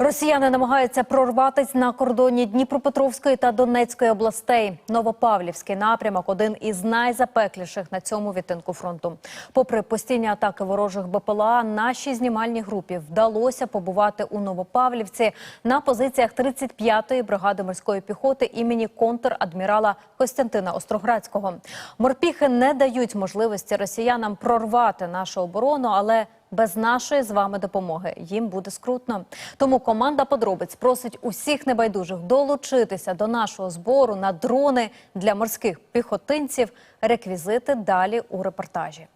Росіяни намагаються прорватися на кордоні Дніпропетровської та Донецької областей. Новопавлівський напрямок один із найзапекліших на цьому відтинку фронту. Попри постійні атаки ворожих БПЛА, нашій знімальній групі вдалося побувати у Новопавлівці на позиціях 35-ї бригади морської піхоти імені контр-адмірала Костянтина Остроградського. Морпіхи не дають можливості росіянам прорвати нашу оборону, але без нашої з вами допомоги їм буде скрутно. Тому команда подробиць просить усіх небайдужих долучитися до нашого збору на дрони для морських піхотинців. Реквізити далі у репортажі.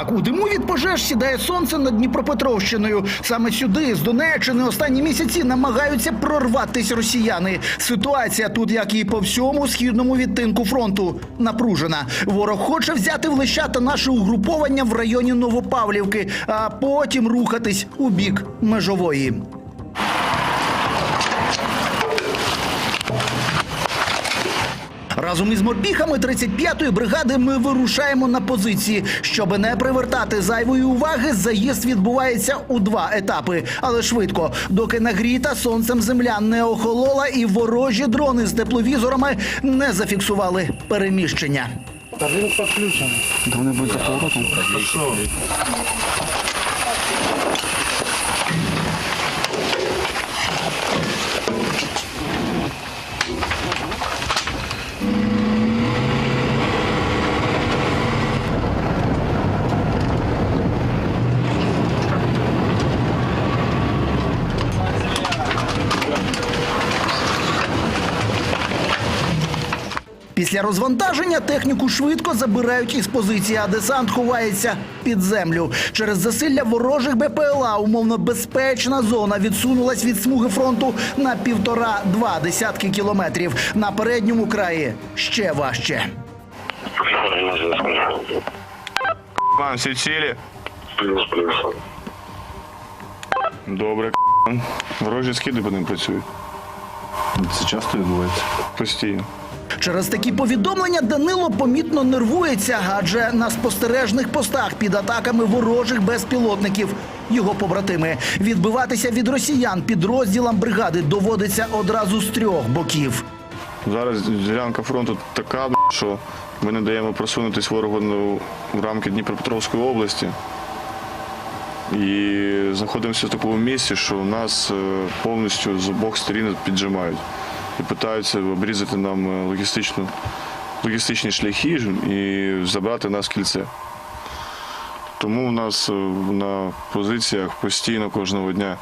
Так, у диму від пожеж сідає сонце над Дніпропетровщиною. Саме сюди, з Донеччини, останні місяці намагаються прорватися росіяни. Ситуація тут, як і по всьому східному відтинку фронту, напружена. Ворог хоче взяти в лищата наше угруповання в районі Новопавлівки, а потім рухатись у бік межової. Разом із морпіхами 35-ї бригади ми вирушаємо на позиції. Щоб не привертати зайвої уваги, заїзд відбувається у два етапи, але швидко, доки нагріта сонцем земля не охолола і ворожі дрони з тепловізорами не зафіксували переміщення. Та він підключений. Да вони будуть за поворотом. Після розвантаження техніку швидко забирають із позиції, а десант ховається під землю. Через засилля ворожих БПЛА умовно безпечна зона відсунулась від смуги фронту на півтора-два десятки кілометрів. На передньому краї ще важче. Вам всі цілі? Плюс, плюс. Добре, ворожі скиди по ним працюють. Це часто відбувається. Постійно. Через такі повідомлення Данило помітно нервується, адже на спостережних постах під атаками ворожих безпілотників його побратими. Відбиватися від росіян підрозділам бригади доводиться одразу з трьох боків. Зараз ділянка фронту така, що ми не даємо просунутись ворогу в рамки Дніпропетровської області. І знаходимося в такому місці, що нас е, повністю з обох сторін піджимають і питаються обрізати нам е, логістичну, логістичні шляхи і забрати нас в кільце. Тому у нас е, на позиціях постійно кожного дня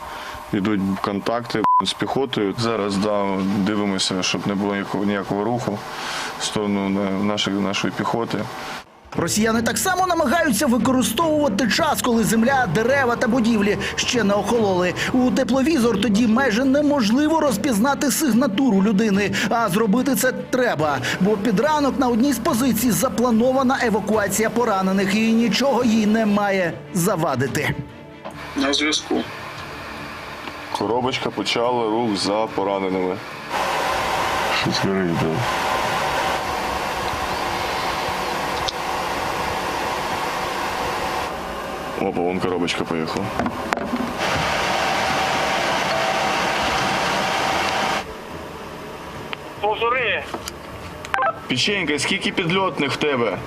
йдуть контакти з піхотою. Зараз да, дивимося, щоб не було ніякого, руху в сторону нашої, нашої піхоти. Росіяни так само намагаються використовувати час, коли земля, дерева та будівлі ще не охололи. У тепловізор тоді майже неможливо розпізнати сигнатуру людини. А зробити це треба, бо під ранок на одній з позицій запланована евакуація поранених, і нічого їй не має завадити. На зв'язку. Коробочка почала рух за пораненими. Щось горить, да. Опа, вон коробочка поїхала. Позори. Печенька, скільки підльотних в тебе?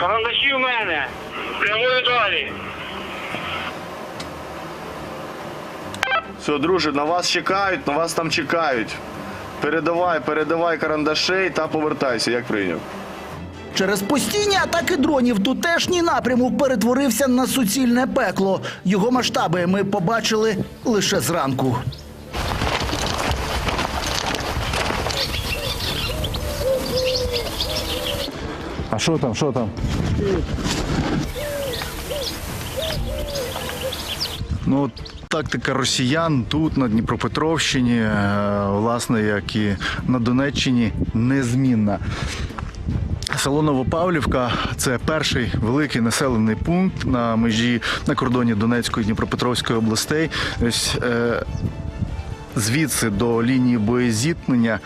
Карандаші в мене. Прямою далі. Все, друже, на вас чекають, на вас там чекають. Передавай, передавай карандашей та повертайся, як прийняв. Через постійні атаки дронів тутешній напрямок перетворився на суцільне пекло. Його масштаби ми побачили лише зранку. А що там, що там? Ну, тактика росіян тут, на Дніпропетровщині, е, власне, як і на Донеччині, незмінна. Село Новопавлівка це перший великий населений пункт на межі на кордоні Донецької і Дніпропетровської областей. Ось, е, звідси до лінії боєзіткнення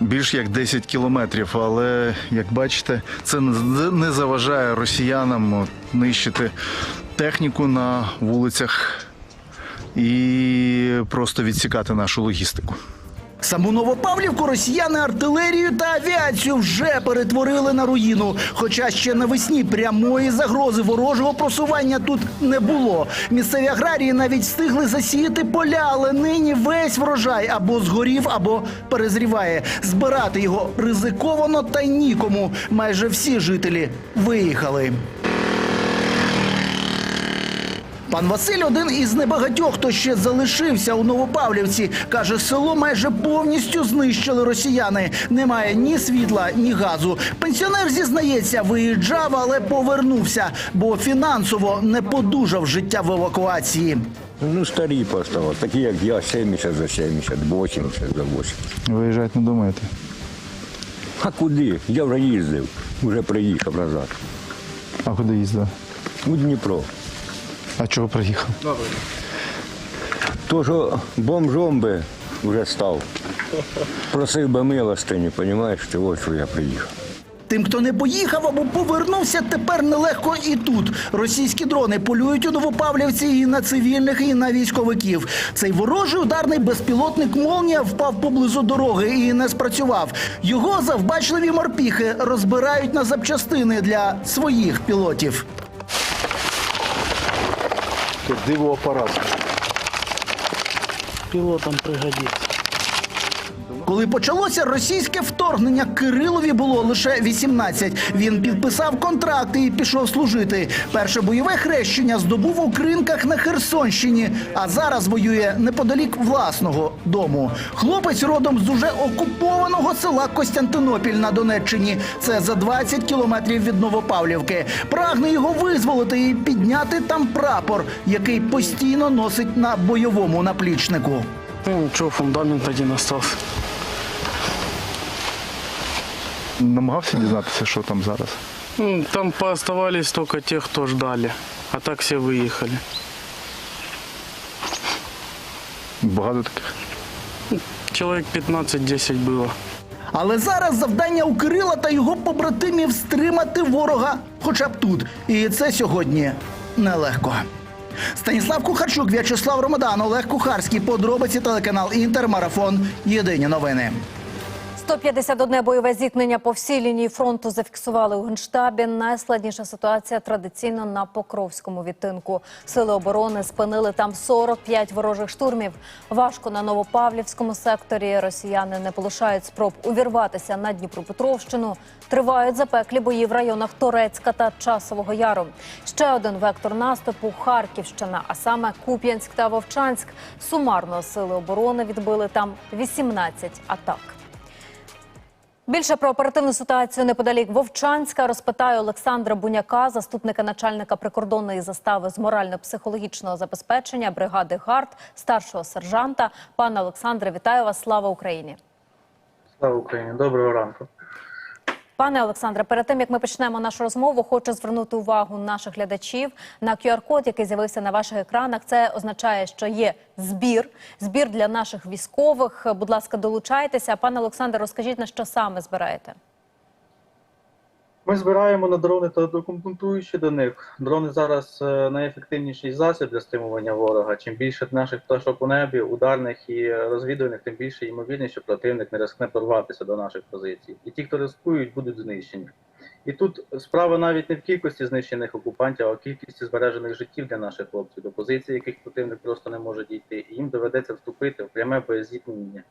більш як 10 кілометрів. Але як бачите, це не- заважає росіянам нищити техніку на вулицях і просто відсікати нашу логістику. Саму Новопавлівку росіяни артилерію та авіацію вже перетворили на руїну. Хоча ще навесні прямої загрози ворожого просування тут не було. Місцеві аграрії навіть встигли засіяти поля, але нині весь врожай або згорів, або перезріває. Збирати його ризиковано та нікому. Майже всі жителі виїхали. Пан Василь один із небагатьох, хто ще залишився у Новопавлівці. Каже, село майже повністю знищили росіяни. Немає ні світла, ні газу. Пенсіонер зізнається, виїжджав, але повернувся, бо фінансово не подужав життя в евакуації. Ну, старі поставили, такі як я, 70 за 70, 80 за 80. Виїжджати не думаєте? А куди? Я вже їздив, вже приїхав назад. А куди їздили? У Дніпро. А чого приїхав? То, що бомжом би вже став. Просив би милостині, розумієш, ти ось що я приїхав. Тим, хто не поїхав або повернувся, тепер нелегко і тут. Російські дрони полюють у Новопавлівці і на цивільних, і на військовиків. Цей ворожий ударний безпілотник Молнія впав поблизу дороги і не спрацював. Його завбачливі морпіхи розбирають на запчастини для своїх пілотів. Диво аппарат. пилотам пригодится. Коли почалося російське вторгнення, Кирилові було лише 18. Він підписав контракт і пішов служити. Перше бойове хрещення здобув у кринках на Херсонщині, а зараз воює неподалік власного дому. Хлопець родом з уже окупованого села Костянтинопіль на Донеччині. Це за 20 кілометрів від Новопавлівки. Прагне його визволити і підняти там прапор, який постійно носить на бойовому наплічнику. Ну, ничего, фундамент один остался. Намагався дізнатися, що там зараз. Ну, Там пооставались только те, кто ждали. А так все выехали. Багато таких. Человек 15-10 было. Але зараз завдання у Кирила та його побратимів стримати ворога хоча б тут. І це сьогодні нелегко. Станіслав Кухарчук, В'ячеслав Ромадан, Олег Кухарський. Подробиці телеканал Інтермарафон. Єдині новини. 151 бойове зіткнення по всій лінії фронту зафіксували у Генштабі. Найскладніша ситуація традиційно на Покровському відтинку. Сили оборони спинили там 45 ворожих штурмів. Важко на Новопавлівському секторі. Росіяни не полишають спроб увірватися на Дніпропетровщину. Тривають запеклі бої в районах Торецька та Часового Яру. Ще один вектор наступу Харківщина, а саме Куп'янськ та Вовчанськ. Сумарно сили оборони відбили там 18 атак. Більше про оперативну ситуацію неподалік Вовчанська розпитаю Олександра Буняка, заступника начальника прикордонної застави з морально-психологічного забезпечення бригади ГАРД, старшого сержанта. Пане Олександре, вітаю вас! Слава Україні! Слава Україні, доброго ранку. Пане Олександре, перед тим як ми почнемо нашу розмову, хочу звернути увагу наших глядачів на QR-код, який з'явився на ваших екранах. Це означає, що є збір, збір для наших військових. Будь ласка, долучайтеся. Пане Олександре, розкажіть на що саме збираєте? Ми збираємо на дрони та докомплектуючі до них. Дрони зараз е, найефективніший засіб для стримування ворога. Чим більше наших пташок у небі, ударних і розвідувальних, тим більше ймовірність, що противник не рискне прорватися до наших позицій. І ті, хто рискують, будуть знищені. І тут справа навіть не в кількості знищених окупантів, а в кількості збережених життів для наших хлопців, до позицій, яких противник просто не може дійти. І їм доведеться вступити в пряме боєзіткнення.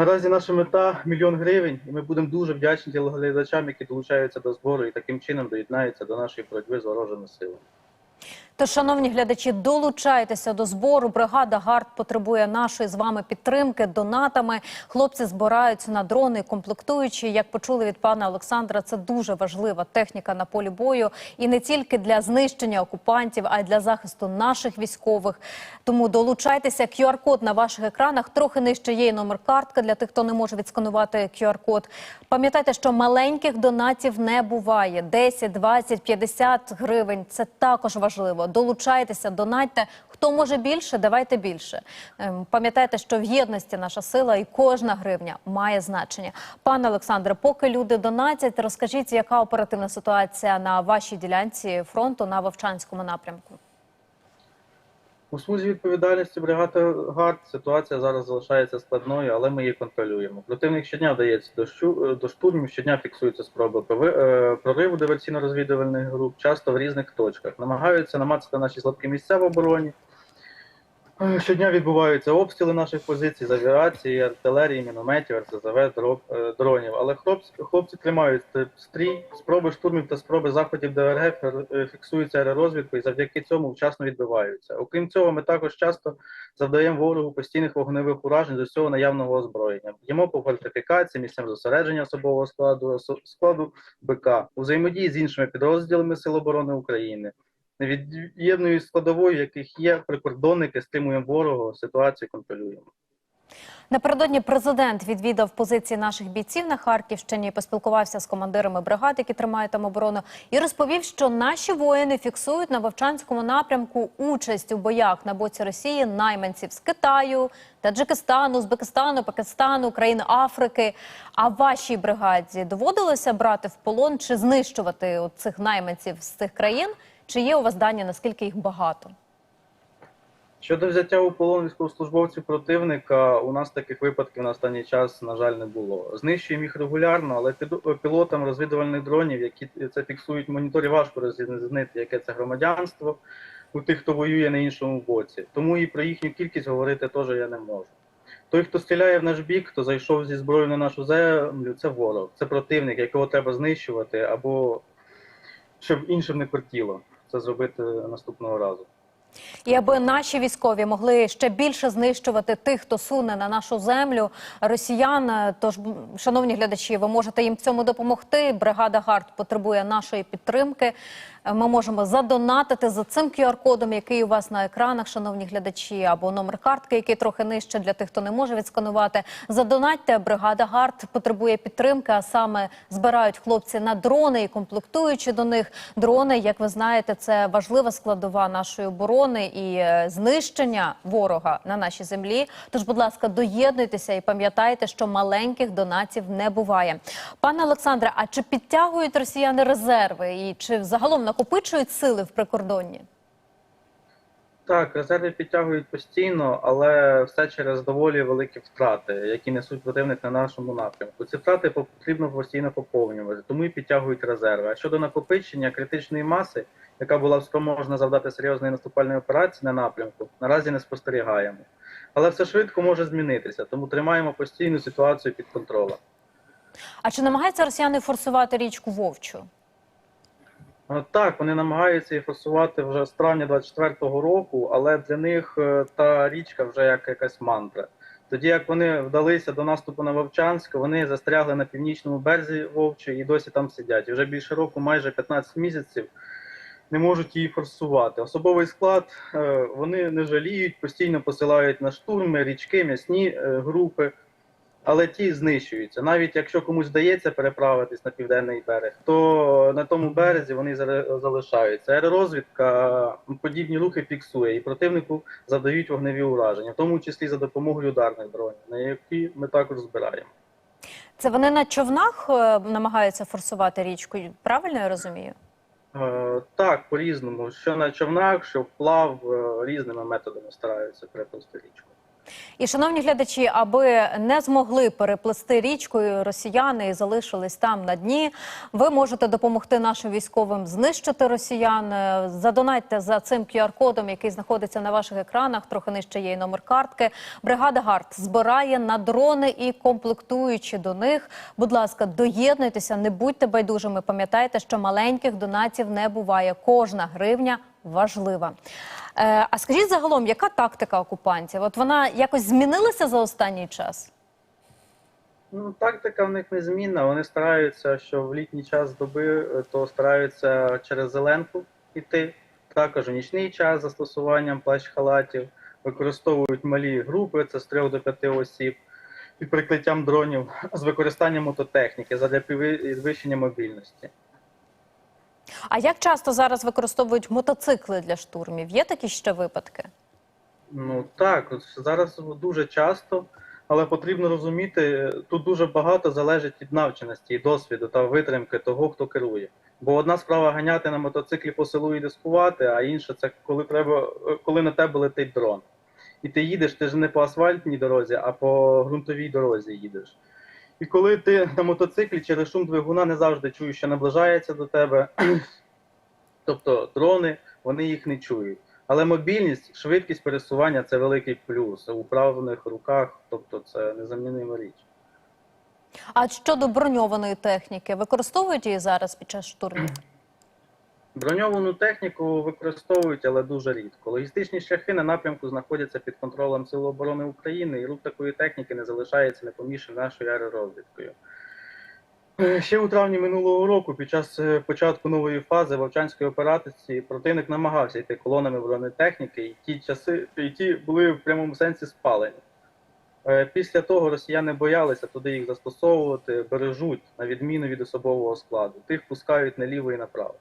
Наразі наша мета мільйон гривень, і ми будемо дуже вдячні телеглядачам, які долучаються до збору і таким чином доєднаються до нашої боротьби з ворожими силами. Тож, шановні глядачі, долучайтеся до збору. Бригада ГАРД потребує нашої з вами підтримки донатами. Хлопці збираються на дрони, комплектуючі. Як почули від пана Олександра, це дуже важлива техніка на полі бою і не тільки для знищення окупантів, а й для захисту наших військових. Тому долучайтеся. QR-код на ваших екранах трохи нижче є номер картки для тих, хто не може відсканувати QR-код. Пам'ятайте, що маленьких донатів не буває. 10, 20, 50 гривень. Це також важливо. Долучайтеся, донатьте. Хто може більше, давайте більше. Ем, Пам'ятайте, що в єдності наша сила і кожна гривня має значення. Пане Олександре, поки люди донатять, розкажіть, яка оперативна ситуація на вашій ділянці фронту на Вовчанському напрямку. У смузі відповідальності бригади ГАРД ситуація зараз залишається складною, але ми її контролюємо. Противник щодня вдається до, щу, до штурмів, щодня фіксуються спроби е, прориву диверсійно-розвідувальних груп, часто в різних точках. Намагаються намацати наші слабкі місця в обороні. Е, Щодня відбуваються обстріли наших позицій з авіації, артилерії, мінометів, РСЗВ, е, дронів. Але хлопці, хлопці тримають стрій, спроби штурмів та спроби заходів ДРГ е, фіксуються аеророзвідкою і завдяки цьому вчасно відбиваються. Окрім цього, ми також часто завдаємо ворогу постійних вогневих уражень з усього наявного озброєння. Б'ємо по фортифікації, місцям зосередження особового складу, складу БК, у взаємодії з іншими підрозділами Сил оборони України. Невід'ємною складовою, яких є прикордонники, стримуємо ворога, ситуацію контролюємо. Напередодні президент відвідав позиції наших бійців на Харківщині, поспілкувався з командирами бригад, які тримають там оборону, і розповів, що наші воїни фіксують на Вовчанському напрямку участь у боях на боці Росії найманців з Китаю, Таджикистану, Узбекистану, Пакистану, країн Африки. А вашій бригаді доводилося брати в полон чи знищувати цих найманців з цих країн? Чи є у вас дані, наскільки їх багато? Щодо взяття у полон військовослужбовців противника, у нас таких випадків на останній час, на жаль, не було. Знищуємо їх регулярно, але пілотам розвідувальних дронів, які це фіксують в моніторі, важко розрізнити, яке це громадянство у тих, хто воює на іншому боці. Тому і про їхню кількість говорити теж я не можу. Той, хто стріляє в наш бік, хто зайшов зі зброєю на нашу землю, це ворог, це противник, якого треба знищувати, або щоб іншим не кортіло це зробити наступного разу. І аби наші військові могли ще більше знищувати тих, хто суне на нашу землю, росіян. Тож, шановні глядачі, ви можете їм цьому допомогти. Бригада Гард потребує нашої підтримки. Ми можемо задонатити за цим QR-кодом, який у вас на екранах, шановні глядачі, або номер картки, який трохи нижче для тих, хто не може відсканувати. Задонатьте. Бригада Гард потребує підтримки, а саме збирають хлопці на дрони і комплектуючи до них дрони. Як ви знаєте, це важлива складова нашої оборони і е, знищення ворога на нашій землі. Тож, будь ласка, доєднуйтеся і пам'ятайте, що маленьких донатів не буває. Пане Олександре, а чи підтягують росіяни резерви і чи загалом накопичують сили в прикордонні? Так, резерви підтягують постійно, але все через доволі великі втрати, які несуть противник на нашому напрямку. Ці втрати потрібно постійно поповнювати, тому і підтягують резерви. А щодо накопичення критичної маси, яка була спроможна завдати серйозної наступальної операції на напрямку, наразі не спостерігаємо. Але все швидко може змінитися, тому тримаємо постійну ситуацію під контролем. А чи намагаються росіяни форсувати річку Вовчу? Так, вони намагаються її форсувати вже з травня 24-го року, але для них е, та річка вже як якась мантра. Тоді як вони вдалися до наступу на Вовчанськ, вони застрягли на північному березі Вовчі і досі там сидять. І вже більше року, майже 15 місяців, не можуть її форсувати. Особовий склад е, вони не жаліють, постійно посилають на штурми, річки, м'ясні е, групи. Але ті знищуються. Навіть якщо комусь вдається переправитись на південний берег, то на тому березі вони залишаються. Аеророзвідка подібні рухи фіксує і противнику завдають вогневі ураження, в тому числі за допомогою ударних дронів, на які ми також збираємо. Це вони на човнах е, намагаються форсувати річку. Правильно я розумію? Е, так, по-різному. Що на човнах, що вплав е, різними методами стараються переплисти річку. І, шановні глядачі, аби не змогли переплисти річкою росіяни і залишились там на дні, ви можете допомогти нашим військовим знищити росіян. Е, Задонатьте за цим QR-кодом, який знаходиться на ваших екранах. Трохи нижче є і номер картки. Бригада Гард збирає на дрони і комплектуючи до них. Будь ласка, доєднуйтеся, не будьте байдужими. Пам'ятайте, що маленьких донатів не буває. Кожна гривня важлива. Е, а скажіть загалом, яка тактика окупантів? От вона якось змінилася за останній час? Ну, тактика в них незмінна. Вони стараються, що в літній час доби е, то стараються через зеленку йти. Також у нічний час застосуванням плащ-халатів використовують малі групи, це з 3 до 5 осіб, під прикриттям дронів з використанням мототехніки задля підвищення мобільності. А як часто зараз використовують мотоцикли для штурмів? Є такі ще випадки? Ну так, зараз дуже часто, але потрібно розуміти, тут дуже багато залежить від навченості досвіду та витримки того, хто керує. Бо одна справа ганяти на мотоциклі по селу і дискувати, а інша це коли треба, коли на тебе летить дрон. І ти їдеш, ти ж не по асфальтній дорозі, а по ґрунтовій дорозі їдеш. І коли ти на мотоциклі через шум двигуна не завжди чуєш, що наближається до тебе, тобто дрони, вони їх не чують. Але мобільність, швидкість пересування це великий плюс. У правних руках, тобто це незамінима річ. А щодо броньованої техніки, використовують її зараз під час штурмів? Броньовану техніку використовують, але дуже рідко. Логістичні шляхи на напрямку знаходяться під контролем Сил оборони України, і рух такої техніки не залишається непоміченим нашою аеророзвідкою. Е, Ще у травні минулого року, під час е, початку нової фази Вовчанської операції, противник намагався йти колонами бронетехніки, і ті часи і ті були в прямому сенсі спалені. Е, Після того росіяни боялися туди їх застосовувати, бережуть на відміну від особового складу. Тих пускають наліво і направо.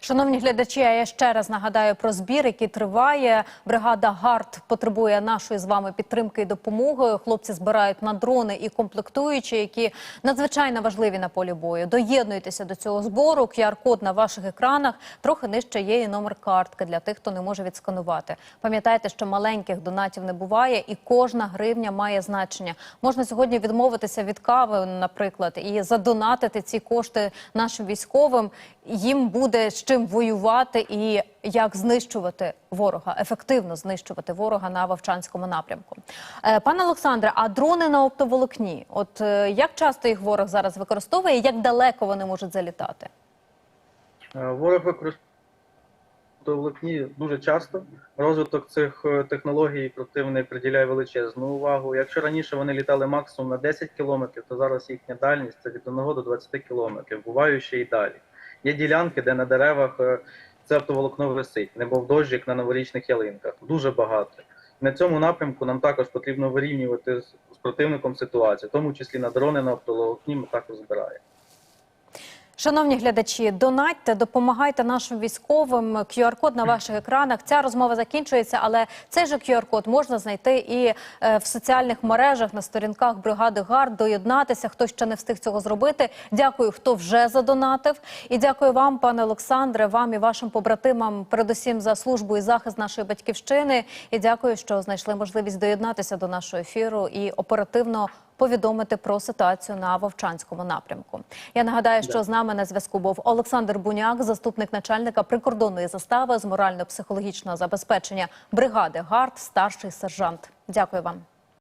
Шановні глядачі, я ще раз нагадаю про збір, який триває. Бригада ГАРД потребує нашої з вами підтримки і допомоги. Хлопці збирають на дрони і комплектуючі, які надзвичайно важливі на полі бою. Доєднуйтеся до цього збору. QR-код на ваших екранах. Трохи нижче є і номер картки для тих, хто не може відсканувати. Пам'ятайте, що маленьких донатів не буває, і кожна гривня має значення. Можна сьогодні відмовитися від кави, наприклад, і задонатити ці кошти нашим військовим. Їм буде з чим воювати і як знищувати ворога, ефективно знищувати ворога на Вовчанському напрямку. Е, Пане Олександре, а дрони на оптоволокні? От е, як часто їх ворог зараз використовує, і як далеко вони можуть залітати? Е, Ворог використовує волокні дуже часто. Розвиток цих технологій противник приділяє величезну увагу. Якщо раніше вони літали максимум на 10 кілометрів, то зараз їхня дальність це від 1 до 20 кілометрів, бувають ще й далі. Є ділянки, де на деревах е, це оптоволокно висить, немов дощик на новорічних ялинках. Дуже багато. На цьому напрямку нам також потрібно вирівнювати з противником ситуацію, в тому числі на дрони на оптоволокні ми також збираємо. Шановні глядачі, донатьте, допомагайте нашим військовим. QR-код на ваших екранах. Ця розмова закінчується, але цей же QR-код можна знайти і е, в соціальних мережах на сторінках бригади ГАРД. Доєднатися, хто ще не встиг цього зробити. Дякую, хто вже задонатив. І дякую вам, пане Олександре, вам і вашим побратимам, передусім за службу і захист нашої батьківщини. І дякую, що знайшли можливість доєднатися до нашого ефіру і оперативно повідомити про ситуацію на Вовчанському напрямку. Я нагадаю, що з нами на зв'язку був Олександр Буняк, заступник начальника прикордонної застави з морально-психологічного забезпечення бригади ГАРД, старший сержант. Дякую вам.